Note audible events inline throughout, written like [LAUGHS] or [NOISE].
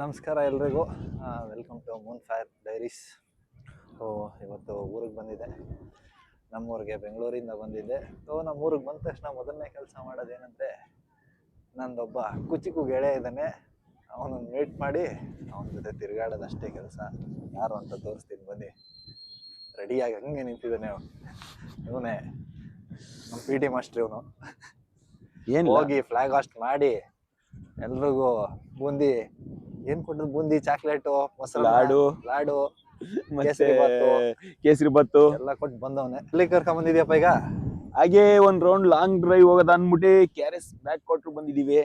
ನಮಸ್ಕಾರ ಎಲ್ರಿಗೂ. Welcome to moon fire diaries so ಇವತ್ತು ಊರಿಗೆ ಬಂದಿದ್ದೆ. ನಮ್ಮೂರಿಗೆ ಬೆಂಗಳೂರಿಂದ ಬಂದಿದ್ದೆ. ಸೊ ನಮ್ಮ ಊರಿಗೆ ಬಂದ ತಕ್ಷಣ ಮೊದಲನೇ ಕೆಲಸ ಮಾಡೋದೇನಂದರೆ ನಂದೊಬ್ಬ ಕುಚಿಕು ಗೆಳೆಯ ಇದ್ದಾನೆ. ಅವನನ್ನು ಮೀಟ್ ಮಾಡಿ ಅವನ ಜೊತೆ ತಿರುಗಾಡೋದಷ್ಟೇ ಕೆಲಸ. ಯಾರು ಅಂತ ತೋರಿಸ್ತೀನಿ ಬನ್ನಿ. ರೆಡಿಯಾಗಿ ಹಂಗೆ ನಿಂತಿದ್ದಾನೆ ಅವನು. ಇವನೇ ನಮ್ಮ ಪಿ ಟಿ ಮಾಸ್ಟ್ರ್ ಇವನು. ಏನು ಹೋಗಿ ಫ್ಲಾಗ್ ಹಾಸ್ಟ್ ಮಾಡಿ ಎಲ್ರಿಗೂ ಬೂಂದಿ ಏನ್ ಕೊಟ್ಟದ್ ಬೂಂದಿ ಚಾಕ್ಲೇಟ್ ಮೊಸರು ಲಾಡು. ಲಾಡು ಮತ್ತೆ ಕೇಸರಿ ಬಾತು. ಕೇಸರಿ ಬತ್ತು ಎಲ್ಲ ಕೊಟ್ಟು ಬಂದವನೆ. ಎಲ್ಲಿ ಕರ್ಕೊಂಡ್ ಬಂದಿದ್ಯಪ್ಪ ಈಗ? ಹಾಗೆ ಒಂದ್ ರೌಂಡ್ ಲಾಂಗ್ ಡ್ರೈವ್ ಹೋಗೋದ ಅನ್ಬಿಟ್ಟು ಕೆ ಆರ್ ಎಸ್ ಬ್ಯಾಕ್ ಕೊಟ್ರು ಬಂದಿದೀವಿ.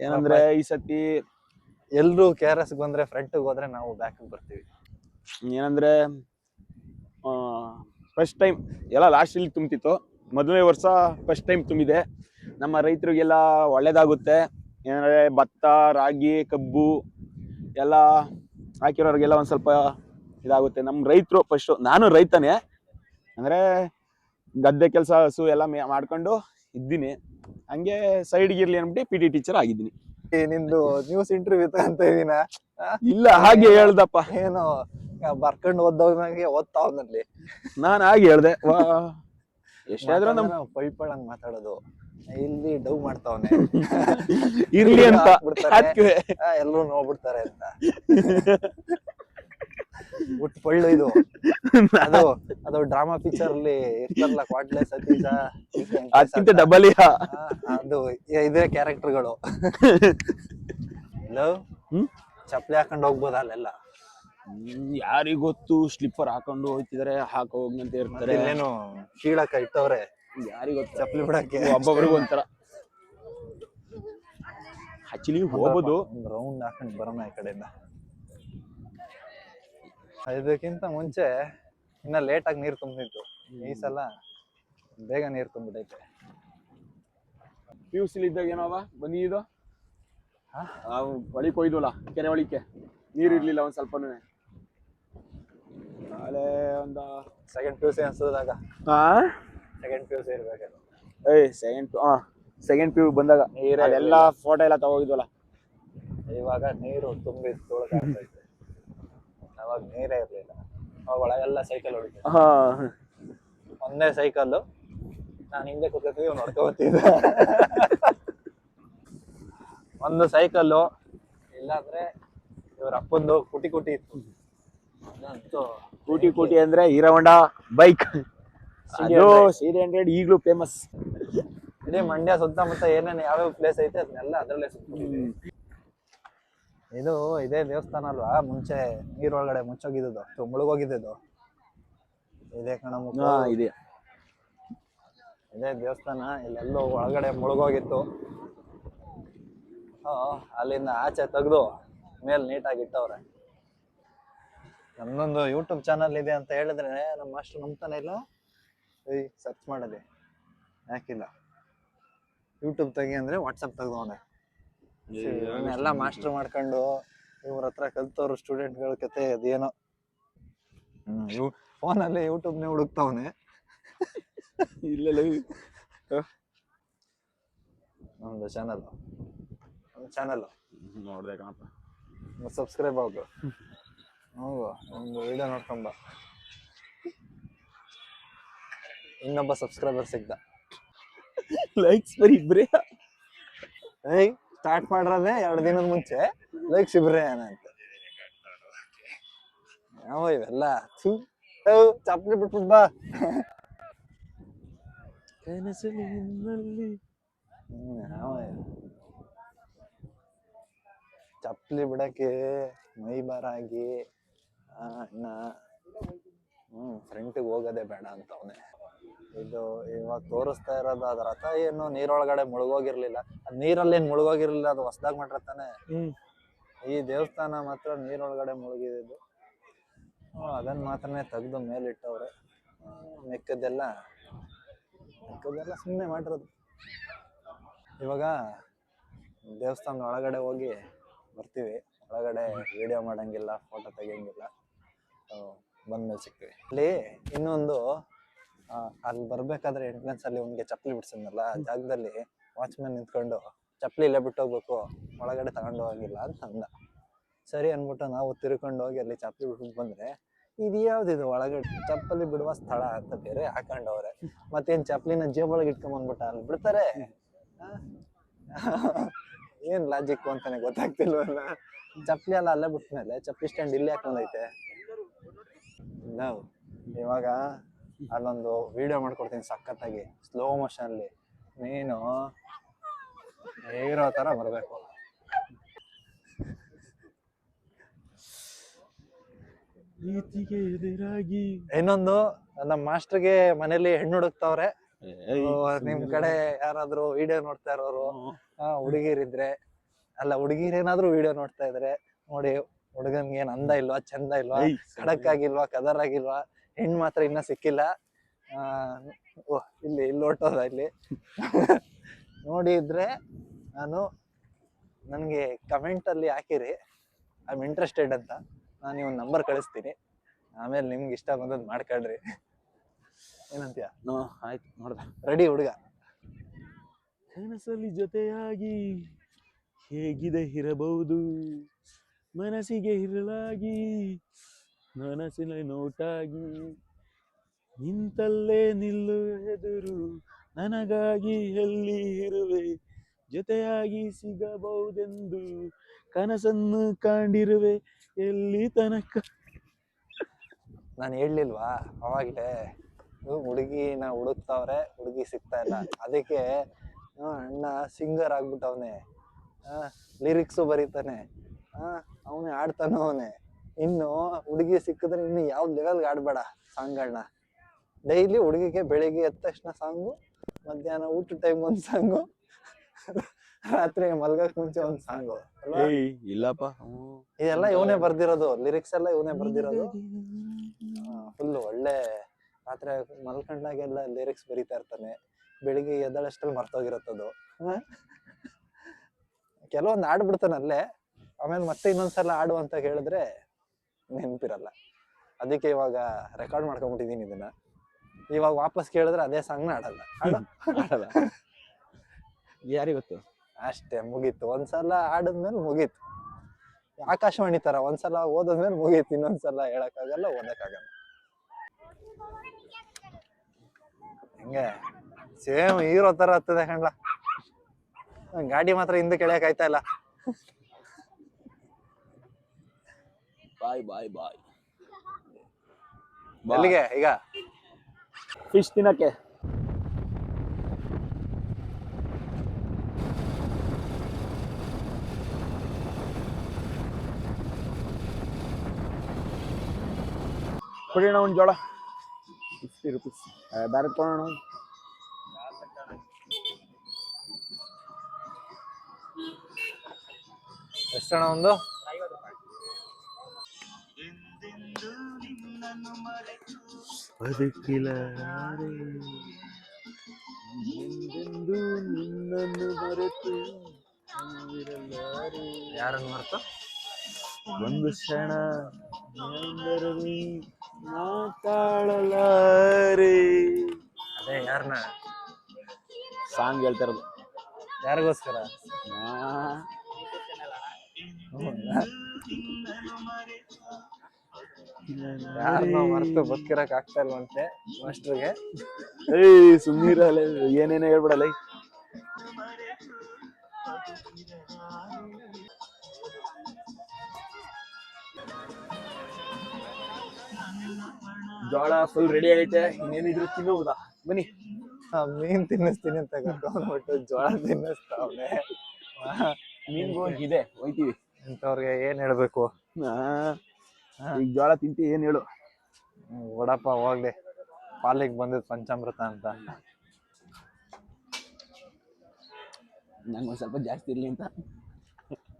ಏನಂದ್ರೆ ಈ ಸತಿ ಎಲ್ರು ಕೆ ಆರ್ ಎಸ್ ಬಂದ್ರೆ ಫ್ರಂಟ್ ಹೋದ್ರೆ ನಾವು ಬ್ಯಾಕ್ ಬರ್ತೀವಿ. ಏನಂದ್ರೆ ಫಸ್ಟ್ ಟೈಮ್ ಎಲ್ಲ ಲಾಸ್ಟ್ ಇಲ್ಲಿ ತುಂಬ್ತಿತ್ತು. ಮೊದಲನೇ ವರ್ಷ ಫಸ್ಟ್ ಟೈಮ್ ತುಂಬಿದೆ. ನಮ್ಮ ರೈತರಿಗೆಲ್ಲ ಒಳ್ಳೇದಾಗುತ್ತೆ. ಏನಂದ್ರೆ ಭತ್ತ ರಾಗಿ ಕಬ್ಬು ಎಲ್ಲ ಹಾಕಿರೋರಿಗೆಲ್ಲ ಒಂದು ಸ್ವಲ್ಪ ಇದಾಗುತ್ತೆ. ನಮ್ಮ ರೈತರು ಫಸ್ಟ್ ನಾನು ರೈತನೇ. ಅಂದ್ರೆ ಗದ್ದೆ ಕೆಲಸ ಹಸು ಎಲ್ಲ ಮೇ- ಮಾಡ್ಕೊಂಡು ಇದ್ದೀನಿ. ಹಂಗೆ ಸೈಡ್ಗೆ ಇರ್ಲಿ ಅಂದ್ಬಿಟ್ಟು ಪಿ ಟಿ ಟೀಚರ್ ಆಗಿದ್ದೀನಿ. ನಿಂದು ನ್ಯೂಸ್ ಇಂಟರ್ವ್ಯೂ ತಗಂತ ಇದೀನ? ಇಲ್ಲ ಹಾಗೆ ಹೇಳ್ದಪ್ಪ. ಏನು ಬರ್ಕೊಂಡು ಓದ್ದವ್ರಿಗೆ ಓದ್ತಾವನಲ್ಲಿ ನಾನು ಹಾಗೆ ಹೇಳ್ದೆ. ಎಷ್ಟಾದ್ರೂ ನಮ್ ಪೈಪಳಂಗ್ ಮಾತಾಡೋದು. ಇಲ್ಲಿ ಡವ್ ಮಾಡ್ತಾವನೆ. [LAUGHS] ಇರ್ಲಿ ಅಂತ. ಬಿಡ್ತಾರೆ ಎಲ್ಲರೂ ನೋಡ್ಬಿಡ್ತಾರೆ ಅಂತ. ಹುಟ್ಟು ಪಳ್ಳು ಇದು. ಅದು ಅದು ಡ್ರಾಮಾ ಪಿಕ್ಚರ್ ಅಲ್ಲಿ ಇರ್ತಾರಲ್ಲ ಕ್ವಾಟ್ಲೆ ಸತೀಶ ಅದಕ್ಕಿಂತ ಡಬಲ್ ಅದು ಇದೇ ಕ್ಯಾರೆಕ್ಟರ್ಗಳು ಲವ್ ಹ್ಮ್? ಚಪ್ಲಿ ಹಾಕೊಂಡು ಹೋಗ್ಬೋದ ಅಲ್ಲೆಲ್ಲ? ಯಾರಿಗೊತ್ತು ಸ್ಲಿಪ್ಪರ್ ಹಾಕೊಂಡು ಹೋಗ್ತಿದಾರೆ ಹೋಗ್ ಹೋಗ್ನಂತ ಇರ್ತಾರೆ. ಇಲ್ಲೇನು ಕೀಳಕ ಇಟ್ಟವ್ರೆ. ಯಾರಿಗ್ ಚಪ್ಪಲಿ ಬಿಡಕ್ಕೆ. ಒಬ್ಬೊಬ್ರಿಗೆ ಒಂಥರ. ಆಕ್ಚುಲಿ ಹೋಗೋದು. ರೌಂಡ್ ಹಾಕೊಂಡು ಬರೋಣ ಈ ಕಡೆಯಿಂದ. ಇದಕ್ಕಿಂತ ಮುಂಚೆ ಇನ್ನ ಲೇಟಾಗಿ ಆಗಿ ನೀರು ತುಂಬಿತ್ತು ಈ ಸಲ ಬೇಗ ನೀರು ತುಂಬಿದೈತೆ. ಪಿ ಯು ಇದ್ದಾಗ ಏನವ? ಬನ್ನಿ ಇದು. ನಾವು ಒಳಿಕ್ ಹೋಯ್ದ್ವಲ್ಲ ಕೆರೆ ಒಳಿಕೆ ನೀರ್ ಇರ್ಲಿಲ್ಲ ಒಂದ್ ಸ್ವಲ್ಪ ನಾಳೆ ಒಂದು ಸೆಕೆಂಡ್ ಪಿ ಯು ಸಿ ಅನ್ಸದಾಗ ಸೆಕೆಂಡ್ ಪಿ ಯು ಸೇರ್ಬೇಕು ಏಯ್ ಸೆಕೆಂಡ್ ಹಾ ಸೆಕೆಂಡ್ ಪಿ ಯು ಬಂದಾಗ ನೀರೇ ಎಲ್ಲ ಫೋಟೋ ಎಲ್ಲ ತಗೋಗಿದ್ವಲ್ಲ. ಇವಾಗ ನೀರು ತುಂಬಿ ತೊಳ್ಕಾಗ್ತೈತೆ ಅವಾಗ ನೀರೇ ಇರಲಿಲ್ಲ. ಅವಾಗ ಒಳಗೆಲ್ಲ ಸೈಕಲ್ ಹೊಡಿತು. ಹಾ. ಒಂದೇ ಸೈಕಲ್ಲು ನಾನು ಹಿಂದೆ ಕೂತ್ಕೊತೀವಿ ಹೊಡ್ಕೊಬರ್ತಿದ್ದೆ ಒಂದು ಸೈಕಲ್ಲು ಇಲ್ಲಾಂದ್ರೆ ಇವ್ರ ಅಪ್ಪಂದು ಕುಟಿ ಕುಟಿ ಇತ್ತು. ಕೂಟಿ ಕೂಟಿ ಅಂದ್ರೆ ಹೀರೋ ಬೈಕ್ ಅದು 100. ಸಿ ಹಂಡ್ರೆಡ್ ಈಗಲೂ ಫೇಮಸ್ ಇದೇ ಮಂಡ್ಯ ಸುತ್ತಮುತ್ತ ಏನೇನು ಯಾವ್ಯಾವ ಪ್ಲೇಸ್ ಐತೆ ಅದನ್ನೆಲ್ಲ ಅದರಲ್ಲೇ ಸುತ್ತಿದ್ದೀವಿ ಇದು ಇದೇ ದೇವಸ್ಥಾನ ಅಲ್ವಾ? ಮುಂಚೆ ನೀರೊಳಗಡೆ ಮುಚ್ಚೋಗಿದ್ದು ಮುಳುಗೋಗಿದ್ದು ಇದೇ ಕಣ ಇದೆ. ಇದೇ ದೇವಸ್ಥಾನ ಇಲ್ಲೆಲ್ಲೋ ಒಳಗಡೆ ಮುಳುಗೋಗಿತ್ತು. ಅಲ್ಲಿಂದ ಆಚೆ ತೆಗ್ದು ಮೇಲೆ ನೀಟಾಗಿ ಇಟ್ಟವ್ರೆ. ನಮ್ದೊಂದು ಯೂಟ್ಯೂಬ್ ಚಾನಲ್ ಇದೆ ಅಂತ ಹೇಳಿದ್ರೆ ನಮ್ಮ ಅಷ್ಟು ನಂಬ್ತಾನೆ ಇಲ್ಲ. ಏಯ್ ಸರ್ಚ್ ಮಾಡಲಿ ಯಾಕಿಲ್ಲ? ಯೂಟ್ಯೂಬ್ ತೆಗಿ ಅಂದ್ರೆ ವಾಟ್ಸಪ್ ತೆಗ್ದವನೆ. ಎಲ್ಲ ಮಾಸ್ಟರ್ ಮಾಡ್ಕೊಂಡು ಇವ್ರ ಹತ್ರ ಕಲ್ತವ್ರು ಸ್ಟೂಡೆಂಟ್ಗಳ ಕತೆ ಅದೇನೋ. ಹ್ಮ್ ಅಲ್ಲಿ ಫೋನಲ್ಲಿ ಯೂಟ್ಯೂಬ್ನೇ ಹುಡುಕ್ತಾವನೆ. ಇಲ್ಲ ನಮ್ದು ಚಾನಲ್ ಒಂದು ಚಾನಲ್ ನೋಡ್ದೆ ಕಣಪ್ಪ ಸಬ್ಸ್ಕ್ರೈಬ್ ಆಗು ಹ್ಞೂ ಒಂದು ವಿಡಿಯೋ ನೋಡ್ಕೊಂಬ ಇನ್ನೊಬ್ಬ ಸಬ್ಸ್ಕ್ರೈಬರ್ ಸಿಗ್ದ. ಲೈಕ್ಸ್ ಬರೀ ಇಬ್ರೇ? ಏಯ್ ಸ್ಟಾರ್ಟ್ ಮಾಡಿರೋದೇ ಎರಡು ದಿನದ ಮುಂಚೆ. ಲೈಕ್ಸ್ ಇಬ್ರೇ ಅಂತ ಯಾವ ಇವೆಲ್ಲ ಚಪ್ಪಲಿ ಬಿಟ್ಬಿಟ್ ಬಾ. ಕನಸಲ್ಲಿ ನಿನ್ನಲ್ಲಿ ಚಪ್ಪಲಿ ಬಿಡಕ್ಕೆ ಮೈ ಬಾರಾಗಿ ಅಣ್ಣ. ಹ್ಮ್ ಫ್ರೆಂಟಿಗೆ ಹೋಗೋದೇ ಬೇಡ ಅಂತ ಅವನೇ. ಇದು ಇವಾಗ ತೋರಿಸ್ತಾ ಇರೋದು ಅದ್ರ ರಥ ಏನು? ನೀರೊಳಗಡೆ ಮುಳುಗೋಗಿರ್ಲಿಲ್ಲ. ಅದ್ ನೀರಲ್ಲೇನ್ ಮುಳುಗೋಗಿರ್ಲಿಲ್ಲ ಅದು ಹೊಸದಾಗ ಮಾಡಿರ್ತಾನೆ ಹ್ಮ್. ಈ ದೇವಸ್ಥಾನ ಮಾತ್ರ ನೀರೊಳಗಡೆ ಮುಳುಗಿದ್ದು ಅದನ್ನ ಮಾತ್ರನೇ ತೆಗ್ದು ಮೇಲಿಟ್ಟವ್ರೆ. ಹ್ಮ್, ಮೆಕ್ಕದೆಲ್ಲ ಮಿಕ್ಕದ್ದೆಲ್ಲ ಸುಮ್ಮನೆ ಮಾಡಿರೋದು. ಇವಾಗ ದೇವಸ್ಥಾನದ ಒಳಗಡೆ ಹೋಗಿ ಬರ್ತೀವಿ. ಒಳಗಡೆ ವಿಡಿಯೋ ಮಾಡಂಗಿಲ್ಲ ಫೋಟೋ ತೆಗಿಯಂಗಿಲ್ಲ. ಬಂದ್ಮೇಲೆ ಸಿಗ್ತೀವಿ. ಅಲ್ಲಿ ಇನ್ನೊಂದು ಅಲ್ಲಿ ಬರ್ಬೇಕಾದ್ರೆ ಎಂಟ್ರೆನ್ಸ್ ಅಲ್ಲಿ ಅವ್ನಿಗೆ ಚಪ್ಪಲಿ ಬಿಡ್ಸಿದ್ನಲ್ಲ ಆ ಜಾಗದಲ್ಲಿ ವಾಚ್ಮನ್ ನಿಂತ್ಕೊಂಡು ಚಪ್ಪಲಿ ಇಲ್ಲೇ ಬಿಟ್ಟು ಹೋಗ್ಬೇಕು ಒಳಗಡೆ ತಗೊಂಡು ಹೋಗಿಲ್ಲ ಅಂತ ಅಂದ. ಸರಿ ಅನ್ಬಿಟ್ಟು ನಾವು ತಿರ್ಕೊಂಡು ಹೋಗಿ ಅಲ್ಲಿ ಚಪ್ಪಲಿ ಬಿಟ್ಬಿಟ್ಟು ಬಂದ್ರೆ ಇದು ಯಾವ್ದಿದು ಒಳಗಡೆ ಚಪ್ಪಲಿ ಬಿಡುವ ಸ್ಥಳ ಅಂತ ಬೇರೆ ಹಾಕೊಂಡವ್ರೆ ಮತ್ತೇನ್ ಚಪ್ಪಲಿನ ಜೇಬೊಳಗೆ ಇಟ್ಕೊಂಡ್ ಬಂದ್ಬಿಟ್ಟ ಅಲ್ಲಿ ಬಿಡ್ತಾರೆ? ಏನ್ ಲಾಜಿಕ್ ಅಂತಾನೆ ಗೊತ್ತಾಗ್ತಿಲ್ವಲ್ಲ? ಚಪ್ಪಲಿ ಎಲ್ಲ ಅಲ್ಲೇ ಬಿಟ್ಮೇಲೆ ಚಪ್ಪಲಿ ಸ್ಟ್ಯಾಂಡ್ ಇಲ್ಲಿ ಹಾಕೊಂಡೈತೆ. ನಾವು ಇವಾಗ ಅಲ್ಲೊಂದು ವಿಡಿಯೋ ಮಾಡ್ಕೊಡ್ತೀನಿ ಸಖತ್ತಾಗಿ. ಸ್ಲೋ ಮೋಷನ್ ಅಲ್ಲಿ. ನೀನು ಹೇಗಿರೋ ತರ ಬರಬೇಕು. ಇನ್ನೊಂದು ನಮ್ಮ ಮಾಸ್ಟರ್ಗೆ ಮನೇಲಿ ಹೆಣ್ಣು ಹುಡುಕ್ತಾವ್ರೆ. ನಿಮ್ ಕಡೆ ಯಾರಾದ್ರೂ ವಿಡಿಯೋ ನೋಡ್ತಾ ಇರೋರು ಹುಡುಗಿರಿದ್ರೆ ಅಲ್ಲ ಹುಡುಗಿರೇನಾದ್ರೂ ವಿಡಿಯೋ ನೋಡ್ತಾ ಇದ್ರೆ ನೋಡಿ ಹುಡುಗನ್ಗೆ ಏನ್ ಅಂದ ಇಲ್ವಾ ಚಂದ ಇಲ್ವಾ ಖಡಕ್ ಆಗಿಲ್ವಾ ಕದರ್ ಆಗಿಲ್ವಾ ಹೆಣ್ ಮಾತ್ರ ಇನ್ನ ಸಿಕ್ಕಿಲ್ಲ. ಓ ಇಲ್ಲಿ ಇಲ್ಲಿ ಹೊಟ್ಟೋದ ಇಲ್ಲಿ. ನೋಡಿದ್ರೆ ನಾನು ನನಗೆ ಕಮೆಂಟಲ್ಲಿ ಹಾಕಿರಿ. ಐ ಆಮ್ ಇಂಟ್ರೆಸ್ಟೆಡ್ ಅಂತ. ನಾನು ನೀವು ನಂಬರ್ ಕಳಿಸ್ತೀನಿ. ಆಮೇಲೆ ನಿಮ್ಗೆ ಇಷ್ಟ ಬಂದದ್ದು ಮಾಡ್ಕೊಳ್ರಿ. ಏನಂತೀಯ? ನೋ ಆಯ್ತು ನೋಡ್ದ. ರೆಡಿ ಹುಡುಗ? ಕನಸಲ್ಲಿ ಜೊತೆಯಾಗಿ ಹೇಗಿದೆ ಇರಬಹುದು? ಮನಸ್ಸಿಗೆ ಇರಲಾಗಿ ಮನಸ್ಸಿನ ನೋಟಾಗಿ ನಿಂತಲ್ಲೇ ನಿಲ್ಲು ಎದುರು ನನಗಾಗಿ ಎಲ್ಲಿ ಇರುವೆ? ಜೊತೆಯಾಗಿ ಸಿಗಬಹುದೆಂದು ಕನಸನ್ನು ಕಂಡಿರುವೆ. ಎಲ್ಲಿ ತನಕ? ನಾನು ಹೇಳಲಿಲ್ವಾ? ಅವಾಗಲೇ ಹುಡುಗಿನ ಹುಡುಕ್ತಾವ್ರೆ, ಹುಡುಗಿ ಸಿಗ್ತಾ ಇಲ್ಲ. ಅದಕ್ಕೆ ಅಣ್ಣ ಸಿಂಗರ್ ಆಗ್ಬಿಟ್ಟವನೆ. ಲಿರಿಕ್ಸು ಬರೀತಾನೆ. ಅವನೇ ಹಾಡ್ತಾನೆ ಅವನೇ. ಇನ್ನು ಹುಡುಗಿ ಸಿಕ್ಕಿದ್ರೆ ಇನ್ನು ಯಾವ ಲೆವೆಲ್ಗೆ ಆಡ್ಬೇಡ ಸಾಂಗ್ಗಳನ್ನ ಡೈಲಿ ಹುಡುಗಿಗೆ ಬೆಳಿಗ್ಗೆ ಎದ್ದ ತಕ್ಷಣ ಸಾಂಗು ಮಧ್ಯಾಹ್ನ ಊಟ ಟೈಮ್ ಒಂದು ಸಾಂಗು ರಾತ್ರಿ ಮಲ್ಗಕ್ ಮುಂಚೆ ಒಂದ್ ಸಾಂಗು ಇಲ್ಲಪ್ಪ. ಇದೆಲ್ಲ ಇವನೇ ಬರ್ದಿರೋದು ಲಿರಿಕ್ಸ್ ಎಲ್ಲ ಇವನೇ ಬರ್ದಿರೋದು. ಫುಲ್ ಒಳ್ಳೆ ರಾತ್ರಿ ಮಲ್ಕೊಂಡಾಗೆಲ್ಲ ಲಿರಿಕ್ಸ್ ಬರೀತಾ ಇರ್ತಾನೆ. ಬೆಳಿಗ್ಗೆ ಎದ್ದಳಷ್ಟಲ್ಲಿ ಮರ್ತೋಗಿರತ್ತದು. ಕೆಲವೊಂದು ಆಡ್ಬಿಡ್ತಾನಲ್ಲೇ ಆಮೇಲೆ ಮತ್ತೆ ಇನ್ನೊಂದ್ಸಲ ಆಡು ಅಂತ ಹೇಳಿದ್ರೆ ನೆನಪಿರಲ್ಲ. ಅದಕ್ಕೆ ಇವಾಗ ರೆಕಾರ್ಡ್ ಮಾಡ್ಕೊಂಡ್ಬಿಟ್ಟಿದೀನಿ ಇದನ್ನ. ಇವಾಗ ವಾಪಸ್ ಕೇಳಿದ್ರೆ ಅದೇ ಸಾಂಗ್ನ ಆಡಲ್ಲ ಆಡಲ್ಲ ಆಡಲ್ಲ ಯಾರಿಗೊತ್ತು ಅಷ್ಟೇ ಮುಗೀತು. ಒಂದ್ಸಲ ಆಡಿದ್ಮೇಲೆ ಮುಗೀತು. ಆಕಾಶವಾಣಿ ತರ ಒಂದ್ಸಲ ಓದದ್ಮೇಲೆ ಮುಗೀತು ಇನ್ನೊಂದ್ಸಲ ಹೇಳಕ್ಕಾಗಲ್ಲ ಓದಕ್ಕಾಗಲ್ಲ. ಹಿಂಗೆ? ಸೇಮ್ ಹೀರೋ ತರ ಹತ್ತದೆ ಕಣ್ಲ. ಗಾಡಿ ಮಾತ್ರ ಹಿಂದೆ ಕೆಳಕ್ ಆಯ್ತಾ ಇಲ್ಲ? ಬಾಯ್ ಬಾಯ್ ಬಾಯ್ ಎಲ್ಲಿಗೆ ಈಗ? ಫಿಶ್ ತಿನ್ನಕ್ಕೆ. ಕೊಡಿಣ ಒಂದು ಜೋಳ. ಫಿಫ್ಟಿ ರುಪೀಸ್ ಬೇರೆ ಕೊಡೋಣ ಎಷ್ಟಣ ಒಂದು? ಬದುಕಿಲಾರೆ ಎಂದೆಂದೂ ನಿನ್ನನ್ನು ಮರೆತು ಯಾರನ್ನು ಮರ್ತ? ಒಂದು ಕ್ಷಣ ಎಂದರಲ್ಲಿ ಮಾತಾಡಲಾರೆ. ಅದೇ ಯಾರನ್ನ ಸಾಂಗ್ ಹೇಳ್ತಾ ಇರೋದು ಯಾರಿಗೋಸ್ಕರ ಯಾರನ್ನ ಮರ್ತು ಬದುಕಿರಕ್ ಆಗ್ತಾ ಇಲ್ವಂತೆ ಮಾಸ್ಟರ್ಗೆ. ಏಯ್ ಸುಮ್ಮನಿರಲ್ಲ ಏನೇನೋ ಹೇಳ್ಬಿಡಲ್ಲ ಜೋಳ ಫುಲ್ ರೆಡಿ ಆಗೈತೆ. ಇನ್ನೇನಿದ್ರು ತಿನ್ನೋದಾ ಬನ್ನಿ. ಆ, ಮೀನ್ ತಿನ್ನಿಸ್ತೀನಿ ಅಂತ ಕರ್ಕೊಂಡ್ಬಿಟ್ಟು ಜೋಳ ತಿನ್ನಿಸ್ತಾವೆ ಮೀನ್ಗೂ ಇದೆ ಹೋಯ್ತೀವಿ. ಅಂತವ್ರಿಗೆ ಏನ್ ಹೇಳ್ಬೇಕು? ಆ, ಈಗ ಜೋಳ ತಿಂತಿ ಏನ್ ಹೇಳು? ಓಡಪ್ಪ ವಡಪ್ಪ ಹೋಗ್ಲಿ. ಪಾಲಿಗೆ ಬಂದಿದ್ ಪಂಚಾಮೃತ ಅಂತ. ನಂಗೆ ಒಂದ್ ಸ್ವಲ್ಪ ಜಾಸ್ತಿ ಇರ್ಲಿ ಅಂತ.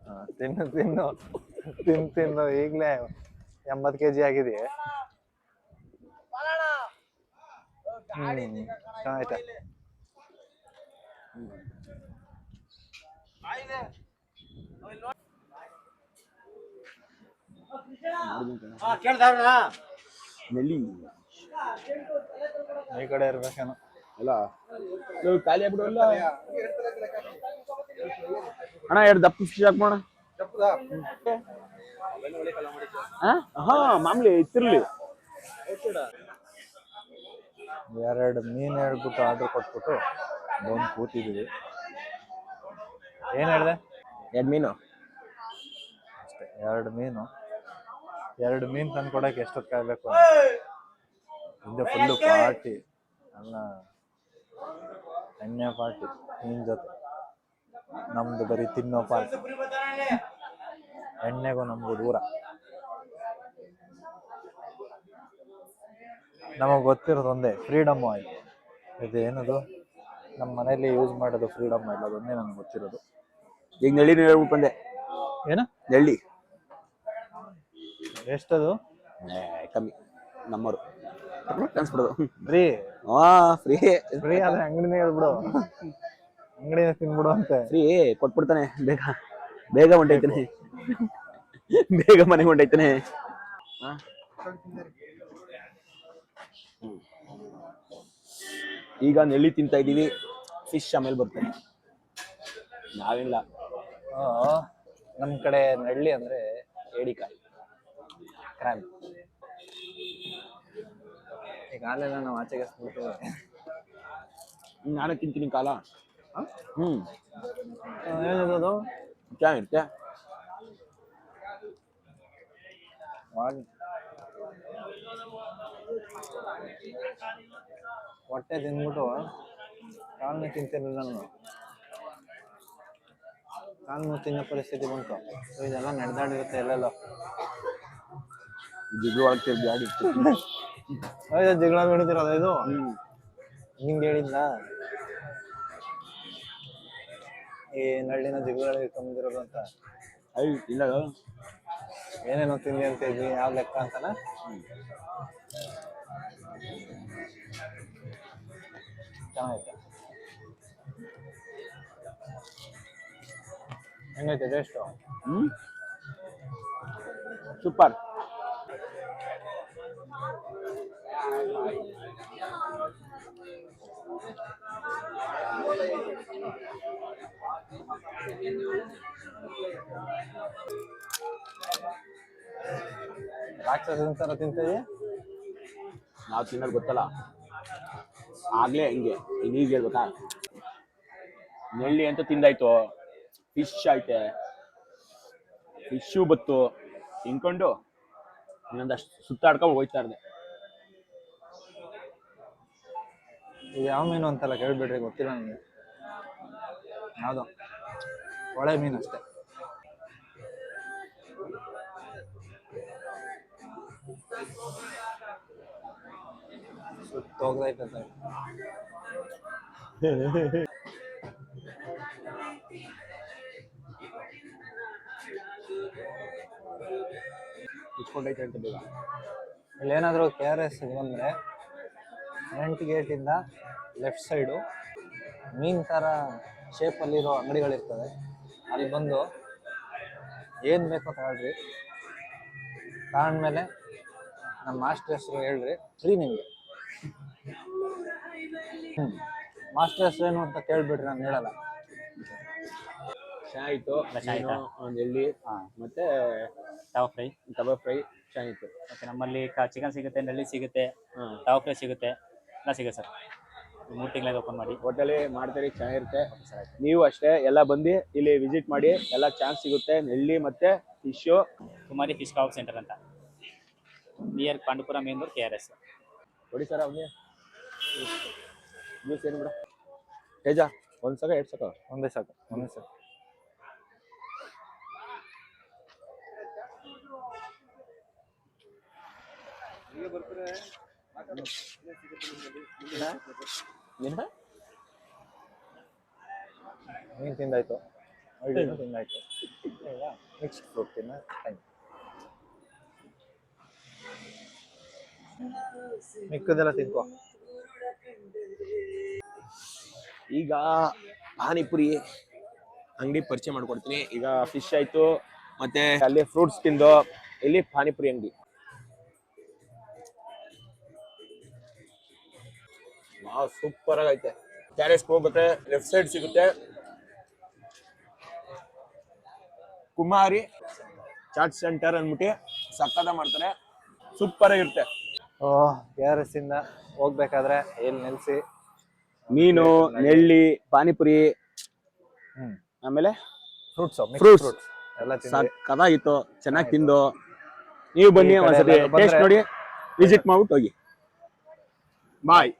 ಆ, ತಿನ್ನು ತಿನ್ನು. ತಿನ್ ತಿನ್ನು. ಈಗ್ಲೇ ಎಂಬತ್ ಕೆಜಿ ಆಗಿದೆ. ಆಯ್ತಾ? ನೆಲ್ಲಿ ಈ ಕಡೆ ಇರ್ಬೇಕೇನೋ. ಅಲ್ಲ ಇವಾಗ ಖಾಲಿ ಆಗ್ಬಿಡಲ್ಲ ಅಣ್ಣ ಎರಡು ದಪ್ಪ ಫಿಶ್ ಹಾಕ್ಬೋಣ? ಹಾ ಮಾಮೂಲಿ ಇತ್ತಿರ್ಲಿ. ಎರಡು ಮೀನು ಹೇಳ್ಬಿಟ್ಟು ಆರ್ಡರ್ ಕೊಟ್ಬಿಟ್ಟು ಬಂದು ಕೂತಿದ್ದೀವಿ ಏನು ಹೇಳಿದೆ? ಎರಡು ಮೀನು. ಅಷ್ಟೇ ಎರಡು ಮೀನು. ಎರಡು ಮೀನು ತಂದ್ಕೊಡಕ್ಕೆ ಎಷ್ಟೊತ್ತು ಕಾಯ್ಬೇಕು ಹಿಂದೆ ಫುಲ್ಲು ಪಾರ್ಟಿ ಅಲ್ಲ ಎಣ್ಣೆ ಪಾರ್ಟಿ ಮೀನ್ ಜೊತೆ. ನಮ್ದು ಬರೀ ತಿನ್ನೋ ಪಾರ್ಟಿ ಎಣ್ಣೆಗೂ ನಮ್ಗೂ ದೂರ. ನಮಗೆ ಗೊತ್ತಿರೋದು ಒಂದೇ ಫ್ರೀಡಮ್ ಆಯಿಲ್ ಇದು ಏನದು? ನಮ್ಮ ಮನೇಲಿ ಯೂಸ್ ಮಾಡೋದು ಫ್ರೀಡಮ್ ಆಯಿಲ್ ಅದೊಂದೇ ನನಗೆ ಗೊತ್ತಿರೋದು. ಈಗ ನೆಳ್ಳಿ ಹೇಳ್ಬಿಟ್ಟು ಬಂದೆ. ಏನು? ನೆಳ್ಳಿ. ಎಷ್ಟದು? ಏ, ಕಮ್ಮಿ. ನಮ್ಮರು ಅನ್ಸ್ಬಿಡೋದು ಫ್ರೀ ಹಾ ಫ್ರೀ ಫ್ರೀ ಆದ್ರೆ ಅಂಗಡಿನೇ ಹೇಳ್ಬಿಡು. ಅಂಗಡಿನೇ ತಿನ್ಬಿಡು ಅಂತೆ. ಫ್ರೀ ಕೊಟ್ಬಿಡ್ತಾನೆ. ಬೇಗ. ಬೇಗ ಹೊಂಟೈತಾನೆ ಬೇಗ ಮನೆಗೆ ಹೊಂಟೈತಾನೆ ಹಾ? ಹ್ಮ್. ಈಗ ನೆಲ್ಲಿ ತಿಂತಾ ಇದೀವಿ ಫಿಶ್ ಆಮೇಲೆ ಬರ್ತಾನೆ ನಾವಿಲ್ಲ. ಆ, ನಮ್ ಕಡೆ ನಳ್ಳಿ ಅಂದ್ರೆ ಏಡಿಕಾಯಿ. ಕ್ರಾಬ್ ಈಗ ಹಾಲೆಲ್ಲ ನಾವು ಆಚೆಗೆ ಎಸ್ಬಿಡ್ತೀವಿ ನಾನು ತಿಂತೀನಿ ಕಾಲ. ಹ್ಮ್. ಏನಿರೋದು? ಚೆನ್ನಾಗಿರುತ್ತೆ ಹೊಟ್ಟೆ ತಿಂದ್ಬಿಟ್ಟು ಕಾಲನ್ನ ತಿಂತಿರಲಿಲ್ಲ ನಾನು. ಕಾಲು ತಿನ್ನೋ ಪರಿಸ್ಥಿತಿ ಬಂತು. ಇದೆಲ್ಲ ನಡೆದಾಡಿರುತ್ತೆ ಎಲ್ಲೆಲ್ಲೋ. ಜಿಗ್ಳು ಅಯ್ಯೋ ಜಗಳ ಬಿಡ್ತಿರೋದು ಇದು? ನಿಂಗೆ ಹೇಳಿದ್ದ ಈ ನಳ್ಳಿನ ಜಿಗಳ ಇಟ್ಕೊಂಡಿರೋದು ಅಂತ. ಐ ಇಲ್ಲ ಏನೇನೋ ತಿಂದಿ ಅಂತ ಇದ್ವಿ ಯಾವ ಲೆಕ್ಕ ಅಂತನ? ಚೆನ್ನಾಗೈತೆ. ಹೆಂಗೈತೆ ಟೇಸ್ಟು ಸೂಪರ್. ರಾಕ್ಷಸನ ಥರ ತಿಂತೀವಿ ನಾವು ತಿನ್ನೋದು ಗೊತ್ತಲ್ಲ. ಆಗ್ಲೇ ಹಿಂಗೆ? ಈಗ ಹೇಳ್ಬೇಕಾ? ನೆಳ್ಳಿ ಅಂತ ತಿಂದಾಯ್ತು. ಫಿಶ್ ಐತೆ. ಫಿಶ್ಶು ಬತ್ತು. ತಿನ್ಕೊಂಡು ಇನ್ನೊಂದಷ್ಟು ಸುತ್ತಾಡ್ಕೊಂಡು ಹೋಗ್ತಾ ಇರ್ದೆ. ಇದು ಯಾವ ಮೀನು ಅಂತಲ್ಲ ಕೇಳ್ಬಿಡ್ರಿ ಗೊತ್ತಿಲ್ಲ ನನಗೆ. ಯಾವುದು? ಒಳ್ಳೆ ಮೀನು ಅಷ್ಟೇ. ಸುತ್ತೋಗ್ದೈತೆ [LAUGHS] ಇಟ್ಕೊಂಡೈತೆ ಅಂತ ಬೇಗ ಇಲ್ಲೇನಾದರೂ ಕೆ ಆರ್ ಎಸ್ ಬಂದರೆ ಫ್ರಂಟ್ ಗೇಟಿಂದ ಲೆಫ್ಟ್ ಸೈಡು ಮೀನ್ ಥರ ಶೇಪಲ್ಲಿರೋ ಅಂಗಡಿಗಳಿರ್ತವೆ ಅಲ್ಲಿ ಬಂದು ಏನು ಬೇಕೋ ತಗೊಳ್ರಿ. ತಗೊಂಡ್ಮೇಲೆ ನಮ್ಮ ಮಾಸ್ಟರ್ ಹೆಸರು ಹೇಳ್ರಿ ಫ್ರೀ ನಿಮಗೆ. ಹ್ಞೂ ಮಾಸ್ಟರ್ ಹೆಸರು ಏನು ಅಂತ ಕೇಳಿಬಿಡ್ರಿ, ನಾನು ಹೇಳಲ್ಲ. ಚೆನ್ನಾಗಿತ್ತು ಚೆನ್ನಾಗಿತ್ತಾ? ಒಂದು ಎಳ್ಳಿ ಮತ್ತೆ ತಾವ್ ಫ್ರೈ? ಕಬಾಬ್ ಫ್ರೈ ಚೆನ್ನಾಗಿತ್ತು ಓಕೆ ನಮ್ಮಲ್ಲಿ ಚಿಕನ್ ಸಿಗುತ್ತೆ ನಳ್ಳಿ ಸಿಗುತ್ತೆ ಹಾಂ. ತಾವ್ ಫ್ರೈ ಸಿಗುತ್ತೆ. ಎಲ್ಲ ಸಿಗುತ್ತೆ ಸರ್. ಮೂರು ತಿಂಗಳಿಗೆ ಓಪನ್ ಮಾಡಿ. ಹೋಟೆಲಿ ಮಾಡ್ತೀರಿ ಚೆನ್ನಾಗಿರುತ್ತೆ ಸರ್ ಆಯ್ತು. ನೀವು ಅಷ್ಟೇ ಎಲ್ಲ ಬಂದು ಇಲ್ಲಿ ವಿಸಿಟ್ ಮಾಡಿ ಎಲ್ಲ ಚಾನ್ಸ್ ಸಿಗುತ್ತೆ. ನೆಲ್ಲಿ ಮತ್ತೆ fish Kumari fish cock centre ಅಂತ. Near Pandupura main road K R S ಕೊಡಿ ಸರ್ ಅವನಿಗೆ. ಜ್ಯೂಸ್ ಏನು ಬಿಡ. ಏಜಾ ಒಂದು ಸಲ ಎರಡು ಸಕ ಒಂದೇ ಸಾಕು ಒಂದೇ ಸಾಕು ಏನು ಮೀನು ತಿಂದಾಯ್ತು. ಹಳ್ಳಿನೂ ತಿಂದಾಯ್ತು. ಈಗ ಮಿಕ್ಸ್ಡ್ ಫ್ರೂಟ್ ತಿನ್ನ ಟೈಮ್ ಮಿಕ್ಕದೆಲ್ಲ ತಿನ್ಕೋ. ಈಗ ಪಾನಿಪುರಿ ಅಂಗಡಿ ಪರಿಚಯ ಮಾಡ್ಕೊಡ್ತೀನಿ. ಈಗ ಫಿಶ್ ಆಯ್ತು. ಮತ್ತೆ ಅಲ್ಲಿ ಫ್ರೂಟ್ಸ್ ತಿಂದು ಇಲ್ಲಿ ಪಾನಿಪುರಿ ಅಂಗಡಿ. ವಾವ್ ಸೂಪರ್ ಆಗೈತೆ. ಟ್ಯಾರೆಸ್ ಹೋಗುತ್ತೆ ಲೆಫ್ಟ್ ಸೈಡ್ ಸಿಗುತ್ತೆ. ಕುಮಾರಿ ಚಾಟ್ ಸೆಂಟರ್ ಅಂದ್ಬಿಟ್ಟು ಸಕ್ಕದ ಮಾಡ್ತಾರೆ ಸೂಪರ್ ಆಗಿರುತ್ತೆ. ಓ ಕೆ ಆರ್ ಎಸ್ ಇಂದ ಹೋಗ್ಬೇಕಾದ್ರೆ ಎಲ್ಲಿ ನಿಲ್ಸಿ? ಮೀನು ನೆಳ್ಳಿ ಪಾನಿಪುರಿ ಹ್ಮ್. ಆಮೇಲೆ ಫ್ರೂಟ್ಸ್. ಫ್ರೂಟ್ಸ್ ಎಲ್ಲ ಸಕ್ಕದಾಗಿತ್ತು ಚೆನ್ನಾಗಿ ತಿಂದು. ನೀವು ಬನ್ನಿ ಒಂದ್ಸತಿ ಟೇಸ್ಟ್ ನೋಡಿ. ವಿಸಿಟ್ ಮಾಡ್ಬಿಟ್ಟು ಹೋಗಿ. ಬಾಯ್